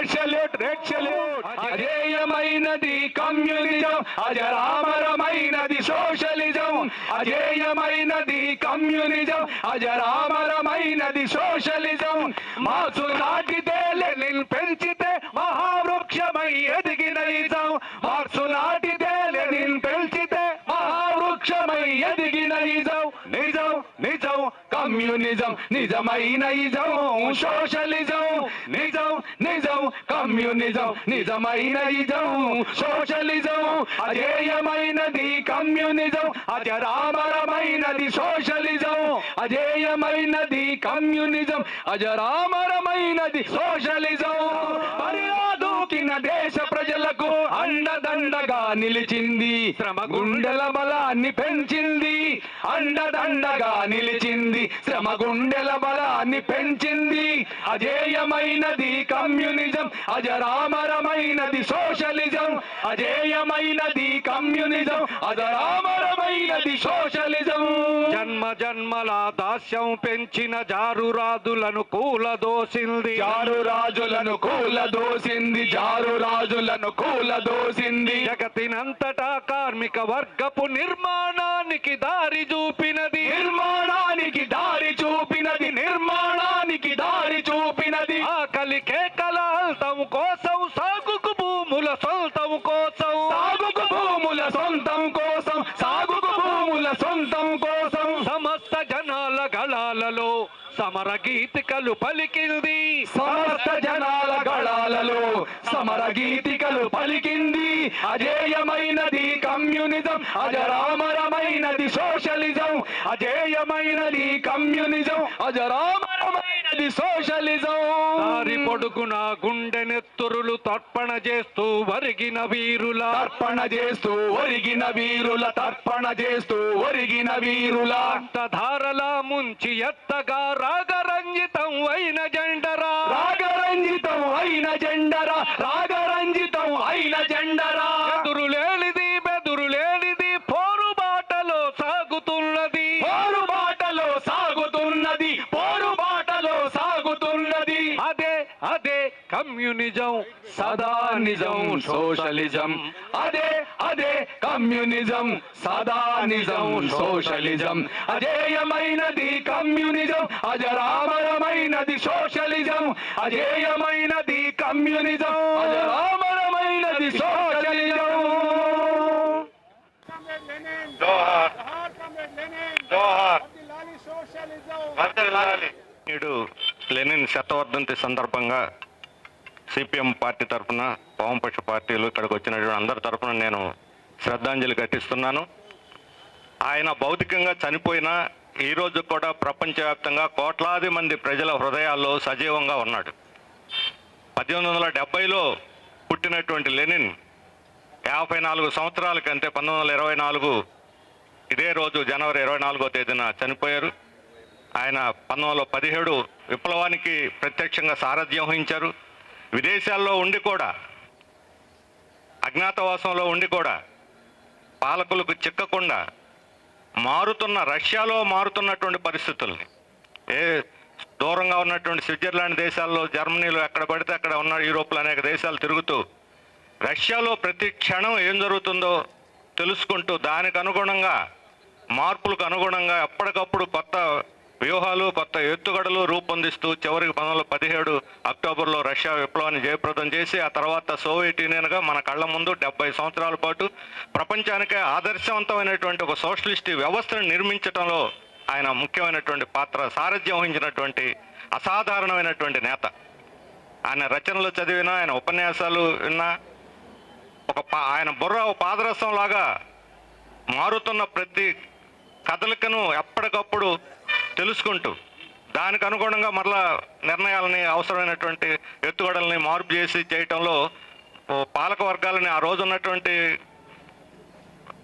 Red salute red salute అజేయమైనది communism అజరామరమైనది socialism. అజేయమైనది కమ్యూనిజం అజరామరమైనది సోషలిజం. మా సునా కమ్యూనిజం నిజమైన ఇజం సోషలిజం నిజం నిజం కమ్యూనిజం నిజమైన ఇజం సోషలిజం అజేయమైనది కమ్యూనిజం అజరామరమైనది సోషలిజం అజేయమైనది కమ్యూనిజం అజరామరమైనది సోషలిజం. మర్యాదూకిన దేశం ప్రజలకు అండదండగా నిలిచింది. శ్రమ గుండెల బలాన్ని పెంచింది. అండదండగా నిలిచింది. శ్రమ గుండెల బలాన్ని పెంచింది. అజేయమైనది కమ్యూనిజం అజరామరమైనది సోషలిజం. అజేయమైనది కమ్యూనిజం అజరామరమైనది సోషలిజం. జన్మ జన్మల దాస్యం పెంచిన జారురాదులను కూలదోసింది. జారు రాజులను కూల దోసింది జారు రాజులను కూల దోసింది జగతినంతటా కార్మిక వర్గపు నిర్మాణానికి దారి చూపినది. నిర్మాణానికి దారి చూపినది నిర్మాణానికి దారి చూపినది. ఆకలి కేకల అంతం కోసం సాగుకు భూముల సొంతం కోసం సాగుకు భూముల సొంతం కోసం సాగుకు భూముల సొంతం కోసం సమస్త జనాల గళాలలో సమర గీతికలు పలికింది. సమస్త జనాల గళాలలో సమర గీతికలు పలికింది. అజేయమైనది కమ్యూనిజం అజరామరమైనది సోషలిజం అజేయమైనది కమ్యూనిజం అజరామరమైనది సోషలిజం. దారి పొడుగున గుండె నెత్తురులు తర్పణ చేస్తూ వరిగిన వీరుల. తర్పణ చేస్తూ ఒరిగిన వీరుల తర్పణ చేస్తూ ఒరిగిన వీరుల. ధారల ముంచి ఎత్తగా రాగరంజితం అయిన జెండరా. రాగరంజితం అయిన జెండరా. సాగుతున్నది అదే అదే కమ్యూనిజం సదా నిజం సోషలిజం. అదే అదే కమ్యూనిజం సదా నిజం సోషలిజం. అజేయమైనది కమ్యూనిజం అజరామరమైనది సోషలిజం. అజేయమైనది కమ్యూనిజం అజరామరమైనది సోషలిజం. జోహార్ జోహార్ వర్ధిల్లాలి. నేడు లెనిన్ శతవర్ధంతి సందర్భంగా సిపిఎం పార్టీ తరఫున వామపక్ష పార్టీలు ఇక్కడికి వచ్చినటువంటి అందరి తరఫున నేను శ్రద్ధాంజలి ఘటిస్తున్నాను. ఆయన భౌతికంగా చనిపోయినా ఈ రోజు కూడా ప్రపంచవ్యాప్తంగా కోట్లాది మంది ప్రజల హృదయాల్లో సజీవంగా ఉన్నాడు. పద్దెనిమిది వందల డెబ్బైలో పుట్టినటువంటి లెనిన్ యాభై నాలుగు సంవత్సరాల కంటే పంతొమ్మిది వందల ఇరవై నాలుగు ఇదే రోజు జనవరి ఇరవై నాలుగో తేదీన చనిపోయారు. ఆయన పంతొమ్మిది పదిహేడు విప్లవానికి ప్రత్యక్షంగా సారథ్యం వహించారు. విదేశాల్లో ఉండి కూడా అజ్ఞాతవాసంలో ఉండి కూడా పాలకులకు చిక్కకుండా మారుతున్న రష్యాలో మారుతున్నటువంటి పరిస్థితుల్ని ఏ దూరంగా ఉన్నటువంటి స్విట్జర్లాండ్ దేశాల్లో జర్మనీలో ఎక్కడ పడితే అక్కడ ఉన్న యూరోప్లో అనేక దేశాలు తిరుగుతూ రష్యాలో ప్రతి క్షణం ఏం జరుగుతుందో తెలుసుకుంటూ దానికి అనుగుణంగా మార్పులకు అనుగుణంగా ఎప్పటికప్పుడు కొత్త వ్యూహాలు కొత్త ఎత్తుగడలు రూపొందిస్తూ చివరికి పంతొమ్మిది పదిహేడు అక్టోబర్లో రష్యా విప్లవాన్ని జయప్రదం చేసి ఆ తర్వాత సోవియట్ యూనియన్గా మన కళ్ళ ముందు డెబ్బై సంవత్సరాల పాటు ప్రపంచానికే ఆదర్శవంతమైనటువంటి ఒక సోషలిస్ట్ వ్యవస్థను నిర్మించడంలో ఆయన ముఖ్యమైనటువంటి పాత్ర సారథ్యం వహించినటువంటి అసాధారణమైనటువంటి నేత. ఆయన రచనలు చదివినా ఆయన ఉపన్యాసాలు విన్నా ఒక పా- ఆయన బుర్ర ఒక పాదరసం లాగా మారుతున్న ప్రతి కదలికను ఎప్పటికప్పుడు తెలుసుకుంటూ దానికి అనుగుణంగా మరలా నిర్ణయాలని అవసరమైనటువంటి ఎత్తుగడల్ని మార్పు చేసి చేయటంలో పాలక వర్గాలని ఆ రోజు ఉన్నటువంటి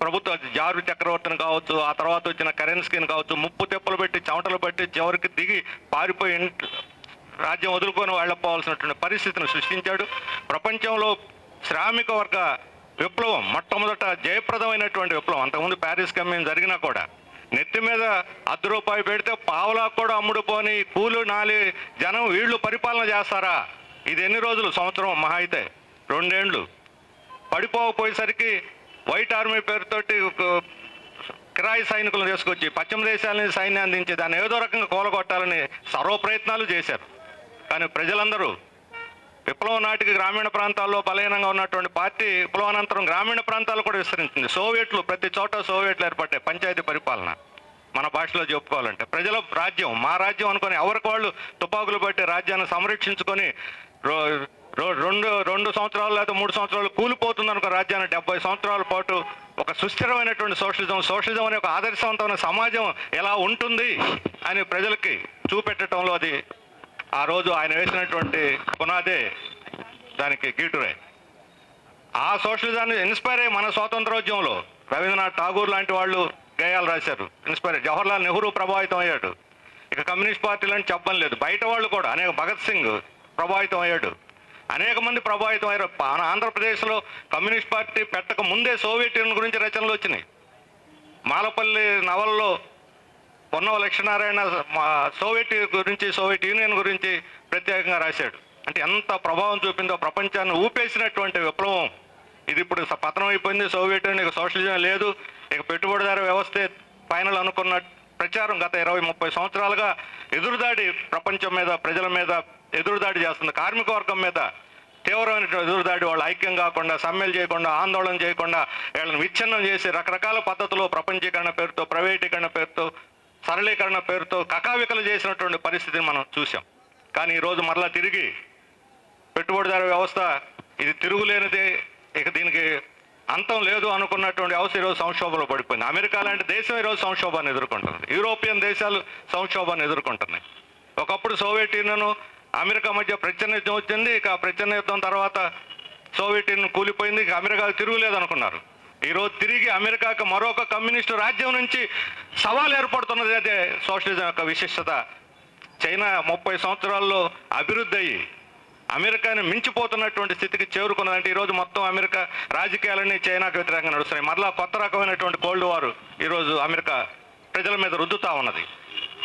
ప్రభుత్వ జారు చక్రవర్తిని కావచ్చు ఆ తర్వాత వచ్చిన కరెన్స్కిని కావచ్చు ముప్పు తెప్పలు పెట్టి చెమటలు పెట్టి చివరికి దిగి పారిపోయి రాజ్యం వదులుకొని వెళ్ళపోవాల్సినటువంటి పరిస్థితిని సృష్టించాడు. ప్రపంచంలో శ్రామిక వర్గ విప్లవం మొట్టమొదట జయప్రదమైనటువంటి విప్లవం. అంతకుముందు ప్యారిస్ కమ్యూన్ జరిగినా కూడా నెత్తి మీద అర్ధ రూపాయి పెడితే పావులా కూడా అమ్ముడు పోని కూలు నాలి జనం వీళ్ళు పరిపాలన చేస్తారా? ఇది ఎన్ని రోజులు సంవత్సరం మహా అయితే? రెండేండ్లు. పడిపోకపోయేసరికి వైట్ ఆర్మీ పేరుతోటి కిరాయి సైనికులను తీసుకొచ్చి పశ్చిమ దేశాల నుంచి సైన్యం అందించి దాన్ని ఏదో రకంగా కూలగొట్టాలని సర్వ ప్రయత్నాలు చేశారు. కానీ ప్రజలందరూ విప్లవం నాటికి గ్రామీణ ప్రాంతాల్లో బలహీనంగా ఉన్నటువంటి పార్టీ విప్లవానంతరం గ్రామీణ ప్రాంతాలు కూడా విస్తరించింది. సోవియట్లు ప్రతి చోట సోవియట్లు ఏర్పడ్డాయి పంచాయతీ పరిపాలన. మన భాషలో చెప్పుకోవాలంటే ప్రజల రాజ్యం మా రాజ్యం అనుకొని ఎవరికి వాళ్ళు తుపాకులు పట్టి రాజ్యాన్ని సంరక్షించుకొని రో- రో- రెండు రెండు సంవత్సరాలు లేదా మూడు సంవత్సరాలు కూలిపోతుంది అనుకో రాజ్యాన్ని డెబ్బై సంవత్సరాల పాటు ఒక సుస్థిరమైనటువంటి సోషలిజం సోషలిజం అనే ఒక ఆదర్శవంతమైన సమాజం ఎలా ఉంటుంది అని ప్రజలకి చూపెట్టడంలో అది ఆ రోజు ఆయన వేసినటువంటి పునాదే దానికి గీటురే. ఆ సోషలిజాన్ని ఇన్స్పైర్ అయ్యి మన స్వాతంత్రోద్యమంలో రవీంద్రనాథ్ ఠాగూర్ లాంటి వాళ్ళు గేయాలు రాశారు. ఇన్స్పైర్ జవహర్లాల్ నెహ్రూ ప్రభావితం అయ్యాడు. ఇక కమ్యూనిస్ట్ పార్టీలు అని చెప్పని లేదు. బయట వాళ్ళు కూడా అనేక భగత్ సింగ్ ప్రభావితం అయ్యాడు. అనేక మంది ప్రభావితం అయ్యారు. మన ఆంధ్రప్రదేశ్లో కమ్యూనిస్ట్ పార్టీ పెట్టక ముందే సోవియట్ యూనియన్ గురించి రచనలు వచ్చినాయి. మాలపల్లి నవల్లో పొన్నవ లక్ష్మీనారాయణ మా సోవియట్ గురించి సోవియట్ యూనియన్ గురించి ప్రత్యేకంగా రాశాడు. అంటే ఎంత ప్రభావం చూపిందో ప్రపంచాన్ని ఊపేసినటువంటి విప్లవం. ఇది ఇప్పుడు స- పతనం అయిపోయింది సోవియట్ ఇక సోషలిజం లేదు ఇక పెట్టుబడిదారు వ్యవస్థే ఫైనల్ అనుకున్న ప్రచారం గత ఇరవై ముప్పై సంవత్సరాలుగా ఎదురుదాడి ప్రపంచం మీద ప్రజల మీద ఎదురుదాడి చేస్తుంది. కార్మిక వర్గం మీద తీవ్రమైన ఎదురుదాడి వాళ్ళు ఐక్యం కాకుండా సమ్మెలు చేయకుండా ఆందోళన చేయకుండా వీళ్ళని విచ్ఛిన్నం చేసి రకరకాల పద్ధతులు ప్రపంచీకరణ పేరుతో ప్రైవేటీకరణ పేరుతో సరళీకరణ పేరుతో కకావికలు చేసినటువంటి పరిస్థితిని మనం చూసాం కానీ ఈరోజు మరలా తిరిగి పెట్టుబడిదారు వ్యవస్థ ఇది తిరుగులేనిదే ఇక దీనికి అంతం లేదు అనుకున్నటువంటి వ్యవస్థ ఈరోజు సంక్షోభంలో పడిపోయింది. అమెరికా లాంటి దేశం ఈరోజు సంక్షోభాన్ని ఎదుర్కొంటుంది. యూరోపియన్ దేశాలు సంక్షోభాన్ని ఎదుర్కొంటున్నాయి. ఒకప్పుడు సోవియట్ యూనియన్ అమెరికా మధ్య ప్రచన్న యుద్ధం వచ్చింది ఇక ప్రచన్న యుద్ధం తర్వాత సోవియట్ యూనియన్ కూలిపోయింది ఇక అమెరికా తిరుగులేదు అనుకున్నారు. ఈరోజు తిరిగి అమెరికాకు మరొక కమ్యూనిస్టు రాజ్యం నుంచి సవాల్ ఏర్పడుతున్నది అదే సోషలిజం యొక్క విశిష్టత. చైనా ముప్పై సంవత్సరాల్లో అభివృద్ధి అయ్యి అమెరికాని మించిపోతున్నటువంటి స్థితికి చేరుకున్నదంటే ఈరోజు మొత్తం అమెరికా రాజకీయాలన్నీ చైనాకు వ్యతిరేకంగా నడుస్తున్నాయి. మరలా కొత్త రకమైనటువంటి కోల్డ్ వారు ఈరోజు అమెరికా ప్రజల మీద రుద్దుతా ఉన్నది.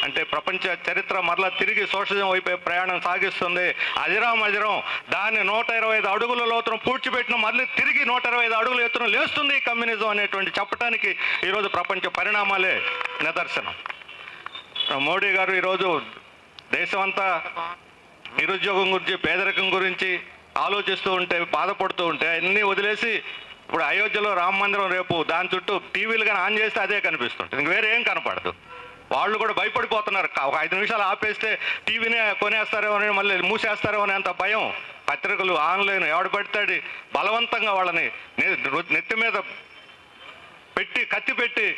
అంటే ప్రపంచ చరిత్ర మరలా తిరిగి సోషలిజం వైపు ప్రయాణం సాగిస్తుంది. అజిరాం అజరం దాన్ని నూట ఇరవై ఐదు అడుగుల లోతును పూడ్చిపెట్టిన మళ్ళీ తిరిగి నూట ఇరవై ఐదు అడుగుల ఎత్తున లేస్తుంది కమ్యూనిజం అనేటువంటి చెప్పడానికి ఈరోజు ప్రపంచ పరిణామాలే నిదర్శనం. మోడీ గారు ఈరోజు దేశమంతా నిరుద్యోగం గురించి పేదరికం గురించి ఆలోచిస్తూ ఉంటే బాధపడుతూ ఉంటే అన్నీ వదిలేసి ఇప్పుడు అయోధ్యలో రామ మందిరం రేపు దాని చుట్టూ టీవీలు కానీ ఆన్ చేస్తే అదే కనిపిస్తుంటుంది. ఇంక వేరే ఏం కనపడదు. వాళ్ళు కూడా భయపడిపోతున్నారు. ఒక ఐదు నిమిషాలు ఆపేస్తే టీవీనే కొనేస్తారేమో అని మళ్ళీ మూసేస్తారేమో అని అంత భయం. పత్రికలు ఆన్లైన్ ఎవడు పెడతాడు? బలవంతంగా వాళ్ళని నెత్తి మీద పెట్టి కత్తి పెట్టి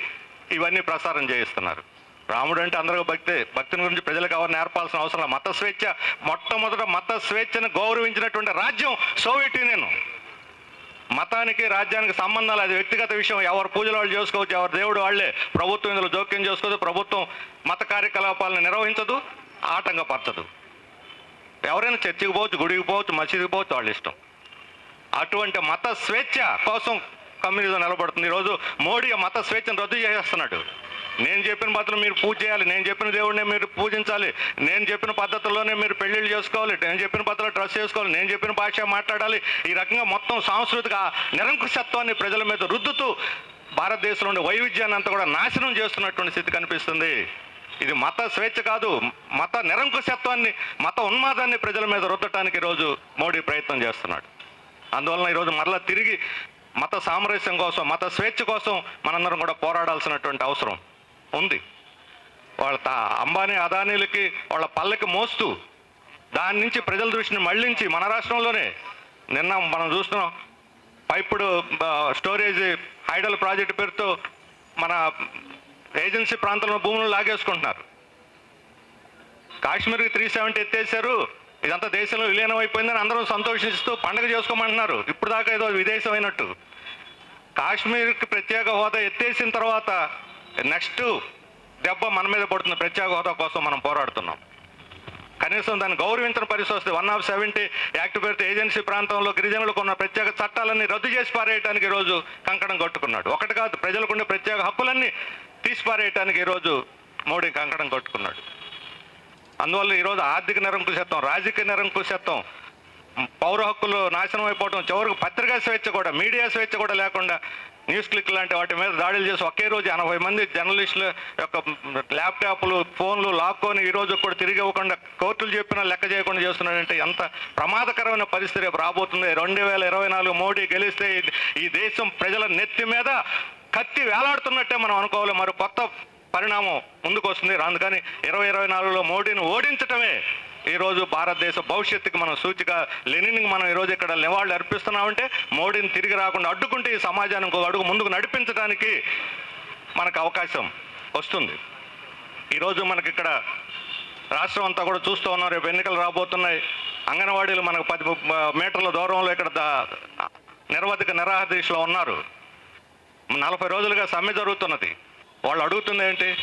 ఇవన్నీ ప్రసారం చేయిస్తున్నారు. రాముడు అంటే అందరూ భక్తి భక్తిని గురించి ప్రజలకు ఎవరు నేర్పాల్సిన అవసరం మత స్వేచ్ఛ మొట్టమొదట మత స్వేచ్ఛను గౌరవించినటువంటి రాజ్యం సోవియట్ యూనియన్. మతానికి రాజ్యానికి సంబంధాలు అది వ్యక్తిగత విషయం. ఎవరు పూజలు వాళ్ళు చేసుకోవచ్చు ఎవరు దేవుడు వాళ్ళే. ప్రభుత్వం ఇందులో జోక్యం చేసుకోదు ప్రభుత్వం మత కార్యకలాపాలను నిర్వహించదు ఆటంకపరచదు. ఎవరైనా చర్చికి పోవచ్చు గుడికి పోవచ్చు మసీదుకి పోవచ్చు వాళ్ళ ఇష్టం. అటువంటి మత స్వేచ్ఛ కోసం కమ్యూనిజం నిలబడుతుంది. ఈరోజు మోడీ మత స్వేచ్ఛను రద్దు చేసేస్తున్నాడు. నేను చెప్పిన పద్ధతులు మీరు పూజ చేయాలి. నేను చెప్పిన దేవుడిని మీరు పూజించాలి. నేను చెప్పిన పద్ధతుల్లోనే మీరు పెళ్ళిళ్ళు చేసుకోవాలి. నేను చెప్పిన పద్ధతిలో డ్రెస్ చేసుకోవాలి నేను చెప్పిన భాష మాట్లాడాలి. ఈ రకంగా మొత్తం సాంస్కృతిక నిరంకుశత్వాన్ని ప్రజల మీద రుద్దుతూ భారతదేశంలో ఉండే వైవిధ్యాన్ని అంతా కూడా నాశనం చేస్తున్నటువంటి స్థితి కనిపిస్తుంది. ఇది మత స్వేచ్ఛ కాదు. మత నిరంకుశత్వాన్ని మత ఉన్మాదాన్ని ప్రజల మీద రుద్దటానికి ఈరోజు మోడీ ప్రయత్నం చేస్తున్నాడు. అందువలన ఈరోజు మరలా తిరిగి మత సామరస్యం కోసం మత స్వేచ్ఛ కోసం మనందరం కూడా పోరాడాల్సినటువంటి అవసరం. ఉంది. వాళ్ళ తా అంబానీ అదానీలకి వాళ్ళ పల్లకి మోస్తూ దాని నుంచి ప్రజల దృష్టిని మళ్ళించి మన రాష్ట్రంలోనే నిన్న మనం చూస్తున్నాం. పైపుడు స్టోరేజ్ హైడల్ ప్రాజెక్టు పేరుతో మన ఏజెన్సీ ప్రాంతంలో భూములను లాగేసుకుంటున్నారు. కాశ్మీర్కి త్రీ సెవెంటీ ఎత్తేసారు ఇదంతా దేశంలో విలీనం అయిపోయిందని అందరూ సంతోషిస్తూ పండగ చేసుకోమంటున్నారు. ఇప్పుడు దాకా ఏదో విదేశం అయినట్టు కాశ్మీర్కి ప్రత్యేక హోదా ఎత్తేసిన తర్వాత నెక్స్ట్ దెబ్బ మన మీద పడుతుంది ప్రత్యేక హోదా కోసం మనం పోరాడుతున్నాం. కనీసం దాన్ని గౌరవించిన పరిస్థితి వస్తే వన్ ఆఫ్ సెవెంటీ యాక్ట్ పేరుతో ఏజెన్సీ ప్రాంతంలో గిరిజనులకు ఉన్న ప్రత్యేక చట్టాలన్నీ రద్దు చేసి పారేయడానికి ఈరోజు కంకణం కట్టుకున్నాడు. ఒకటి కాదు ప్రజలకు ఉండే ప్రత్యేక హక్కులన్నీ తీసి పారేయటానికి ఈరోజు మోడీ కంకణం కట్టుకున్నాడు. అందువల్ల ఈరోజు ఆర్థిక నిరంకుశత్వం రాజకీయ నిరంకుశత్వం పౌర హక్కులు నాశనం అయిపోవడం చివరికి పత్రికా స్వేచ్ఛ కూడా మీడియా స్వేచ్ఛ కూడా లేకుండా న్యూస్ క్లిక్ లాంటి వాటి మీద దాడులు చేసి ఒకే రోజు ఎనభై మంది జర్నలిస్టుల యొక్క ల్యాప్టాప్లు ఫోన్లు లాక్కొని ఈ రోజు కూడా తిరిగి ఇవ్వకుండా కోర్టులు చెప్పినా లెక్క చేయకుండా చేస్తున్నాడంటే ఎంత ప్రమాదకరమైన పరిస్థితి రేపు రాబోతుంది. రెండు వేల ఇరవై నాలుగు మోడీ గెలిస్తే ఈ- దేశం ప్రజల నెత్తి మీద కత్తి వేలాడుతున్నట్టే మనం అనుకోవాలి. మరి కొత్త పరిణామం ముందుకు వస్తుంది అందుకని ఇరవై ఇరవై నాలుగులో మోడీని ఓడించటమే ఈరోజు భారతదేశ భవిష్యత్తుకి మనం సూచిక లెనిన్కి మనం ఈరోజు ఇక్కడ నివాళులు అర్పిస్తున్నామంటే మోడీని తిరిగి రాకుండా అడ్డుకుంటే ఈ సమాజాన్ని ఇంకో అడుగు ముందుకు నడిపించడానికి మనకు అవకాశం వస్తుంది. ఈరోజు మనకి ఇక్కడ రాష్ట్రం అంతా కూడా చూస్తూ ఉన్నాం. రేపు ఎన్నికలు రాబోతున్నాయి. అంగన్వాడీలు మనకు పది మీటర్ల దూరంలో ఇక్కడ దా- నిరవధిక నిరాహార ఉన్నారు. నలభై రోజులుగా సమ్మె జరుగుతున్నది. వాళ్ళు అడుగుతుంది ఏంటి?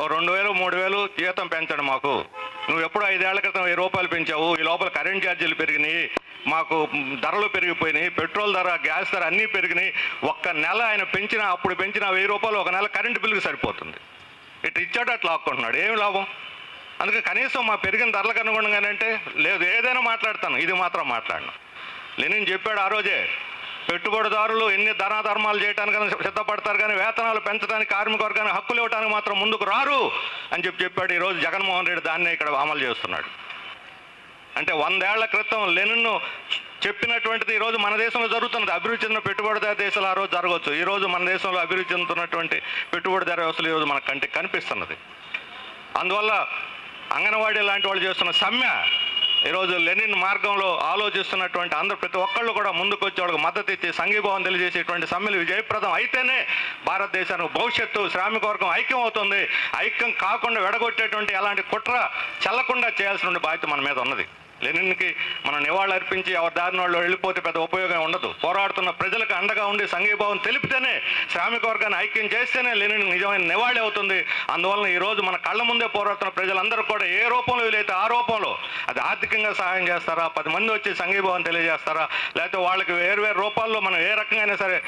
ఓ రెండు వేలు మూడు వేలు జీతం పెంచండి మాకు. నువ్వు ఎప్పుడు ఐదేళ్ళ క్రితం వెయ్యి రూపాయలు పెంచావు ఈ లోపల కరెంట్ ఛార్జీలు పెరిగినాయి మాకు ధరలు పెరిగిపోయినాయి పెట్రోల్ ధర గ్యాస్ ధర అన్నీ పెరిగినాయి. ఒక్క నెల ఆయన పెంచిన అప్పుడు పెంచిన వెయ్యి రూపాయలు ఒక నెల కరెంటు బిల్లుకి సరిపోతుంది. ఇటు ఇచ్చాడు అట్లా ఆక్కుంటున్నాడు ఏమి లాభం? అందుకే కనీసం మా పెరిగిన ధరలకు అనుగుణంగానే అంటే లేదు ఏదైనా మాట్లాడతాను ఇది మాత్రం మాట్లాడను. లెనిన్ చెప్పాడు ఆ రోజే పెట్టుబడిదారులు ఎన్ని ధనాధర్మాలు చేయడానికి సిద్ధపడతారు కానీ వేతనాలు పెంచడానికి కార్మిక వర్గానికి హక్కులు ఇవ్వడానికి మాత్రం ముందుకు రారు అని చెప్పి చెప్పాడు ఈరోజు జగన్మోహన్ రెడ్డి దాన్నే ఇక్కడ అమలు చేస్తున్నాడు. అంటే వందేళ్ళ క్రితం లెనిన్ను చెప్పినటువంటిది ఈ రోజు మన దేశంలో జరుగుతున్నది. అభివృద్ధి చెందిన పెట్టుబడిదారు దేశాలు ఆ రోజు జరగవచ్చు. ఈరోజు మన దేశంలో అభివృద్ధి చెందుతున్నటువంటి పెట్టుబడిదారు వ్యవస్థలు ఈరోజు మన కంటికి కనిపిస్తున్నది. అందువల్ల అంగన్వాడీ లాంటి వాళ్ళు చేస్తున్న సమ్మె ఈరోజు లెనిన్ మార్గంలో ఆలోచిస్తున్నటువంటి అందరు ప్రతి ఒక్కళ్ళు కూడా ముందుకు వచ్చి వాళ్ళకి మద్దతు ఇచ్చి సంఘీభావం తెలియజేసేటువంటి సమ్మెలు విజయప్రదం అయితేనే భారతదేశానికి భవిష్యత్తు శ్రామిక వర్గం ఐక్యం అవుతుంది. ఐక్యం కాకుండా వెడగొట్టేటువంటి ఎలాంటి కుట్ర చల్లకుండా చేయాల్సిన బాధ్యత మన మీద ఉన్నది. లెనిన్కి మనం నివాళులు అర్పించి ఎవరి దారిన వాళ్ళు వెళ్ళిపోతే పెద్ద ఉపయోగం ఉండదు. పోరాడుతున్న ప్రజలకు అండగా ఉండి సంఘీభావం తెలిపితేనే శ్రామిక వర్గాన్ని ఐక్యం చేస్తేనే లెనిన్ నిజమైన నివాళి అవుతుంది. అందువలన ఈరోజు మన కళ్ళ ముందే పోరాడుతున్న ప్రజలందరూ కూడా ఏ రూపంలో వీలైతే ఆ రూపంలో అది ఆర్థికంగా సహాయం చేస్తారా? పది మంది వచ్చి సంఘీభావం తెలియజేస్తారా? లేకపోతే వాళ్ళకి వేరు వేరు రూపాల్లో మనం ఏ రకంగా సరే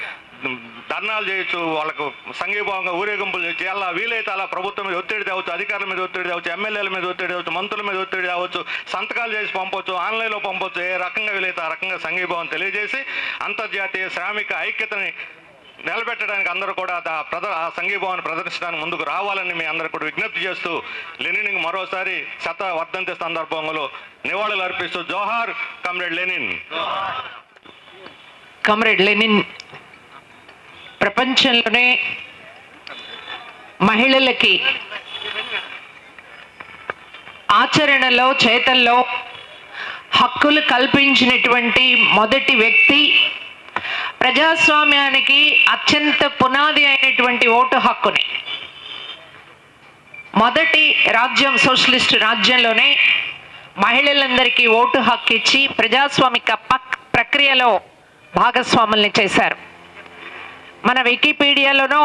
ధర్నాలు చేయొచ్చు వాళ్ళకు సంఘీభావంగా ఊరేగింపులు చేయొచ్చు ఎలా వీలైతే అలా ప్రభుత్వం మీద ఒత్తిడి తేవచ్చు అధికారుల మీద ఒత్తిడి తేవచ్చు ఎమ్మెల్యేల మీద ఒత్తిడి తేవచ్చు మంత్రుల మీద ఒత్తిడి తేవచ్చు సంతకాలు చేసి పంపొచ్చు ఆన్లైన్లో పంపొచ్చు ఏ రకంగా వీలైతే ఆ రకంగా సంఘీభావం తెలియజేసి అంతర్జాతీయ శ్రామిక ఐక్యతని నిలబెట్టడానికి అందరూ కూడా ఆ ప్రద ఆ సంఘీభావాన్ని ప్రదర్శించడానికి ముందుకు రావాలని మీ అందరూ కూడా విజ్ఞప్తి చేస్తూ లెనిన్ మరోసారి శత వర్ధంతి సందర్భంలో నివాళులు అర్పిస్తూ జోహార్ కమ్రేడ్ లెనిన్. కమ్రేడ్ లెనిన్ ప్రపంచంలోనే మహిళలకి ఆచరణలో చేతల్లో హక్కులు కల్పించినటువంటి మొదటి వ్యక్తి ప్రజాస్వామ్యానికి అత్యంత పునాది అయినటువంటి ఓటు హక్కుని. మొదటి రాజ్యం సోషలిస్ట్ రాజ్యంలోనే మహిళలందరికీ ఓటు హక్కు ఇచ్చి ప్రజాస్వామిక పక్ ప్రక్రియలో భాగస్వాముల్ని చేశారు. మన వికీపీడియాలోనో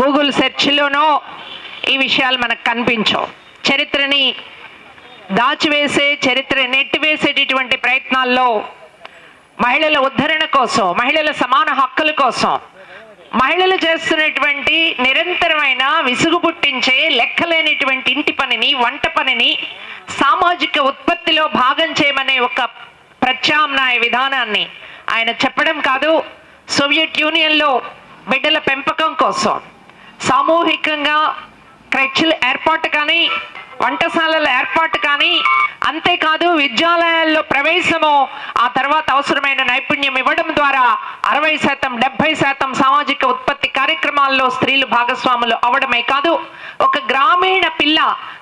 గూగుల్ సెర్చ్లోనో ఈ విషయాలు మనకు కనిపించవు. చరిత్రని దాచివేసే చరిత్ర నెట్టివేసేటటువంటి ప్రయత్నాల్లో మహిళల ఉద్ధరణ కోసం మహిళల సమాన హక్కుల కోసం మహిళలు చేస్తున్నటువంటి నిరంతరమైన విసుగు పుట్టించే లెక్కలేనిటువంటి ఇంటి పనిని వంట పనిని సామాజిక ఉత్పత్తిలో భాగం చేయమనే ఒక ప్రత్యామ్నాయ విధానాన్ని ఆయన చెప్పడం కాదు. సోవియట్ యూనియన్లో బిడ్డల పెంపకం కోసం సామూహికంగా క్రెచ్లు ఏర్పాటు కానీ వంటశాలల ఏర్పాటు కానీ అంతేకాదు విద్యాలయాల్లో ప్రవేశము ఆ తర్వాత అవసరమైన నైపుణ్యం ఇవ్వడం ద్వారా అరవై శాతం డెబ్బై శాతం సామాజిక ఉత్పత్తి కార్యక్రమాల్లో స్త్రీలు భాగస్వాములు అవడమే కాదు ఒక గ్రామీణ పిల్ల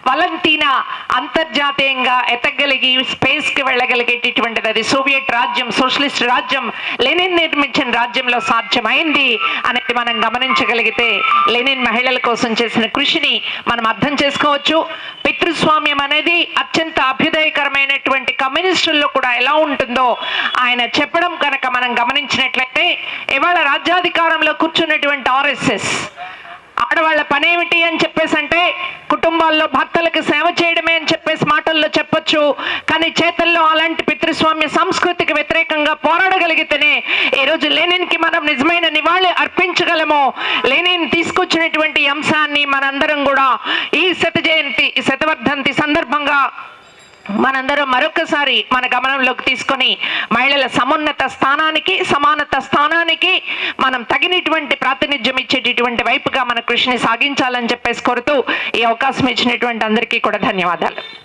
వలంటీనా అంతర్జాతీయంగా ఎతగలిగి స్పేస్కి వెళ్ళగలిగేటటువంటిది అది. సోవియట్ రాజ్యం సోషలిస్ట్ రాజ్యం లెనిన్ నిర్మించిన రాజ్యంలో సాధ్యమైంది అనేది మనం గమనించగలిగితే లెనిన్ మహిళల కోసం చేసిన కృషిని మనం అర్థం చేసుకోవచ్చు. పితృస్వామ్యం అనేది అత్యంత అభ్యుదయకరమైనటువంటి కమ్యూనిస్టుల్లో కూడా ఎలా ఉంటుందో ఆయన చెప్పడం కనుక మనం గమనించినట్లయితే ఇవాళ రాజ్యాధికారంలో కూర్చున్నటువంటి ఆర్ఎస్ఎస్ ఆడవాళ్ళ పనేమిటి అని చెప్పేసి అంటే కుటుంబాల్లో భర్తలకు సేవ చేయడమే అని చెప్పేసి మాటల్లో చెప్పొచ్చు. కానీ చేతల్లో అలాంటి పితృస్వామ్య సంస్కృతికి వ్యతిరేకంగా పోరాడగలిగితేనే ఈ రోజు మనం నిజమైన నివాళి అర్పించగలము. లెనిన్ తీసుకొచ్చినటువంటి అంశాన్ని మనందరం కూడా ఈ శత జయంతి శతవర్ధంతి సందర్భంగా మనందరం మరొకసారి మన గమనంలోకి తీసుకొని మహిళల సమున్నత స్థానానికి సమానత స్థానానికి మనం తగినటువంటి ప్రాతినిధ్యం ఇచ్చేటటువంటి వైపుగా మన కృషిని సాగించాలని చెప్పేసి కోరుతూ ఈ అవకాశం ఇచ్చినటువంటి అందరికీ కూడా ధన్యవాదాలు.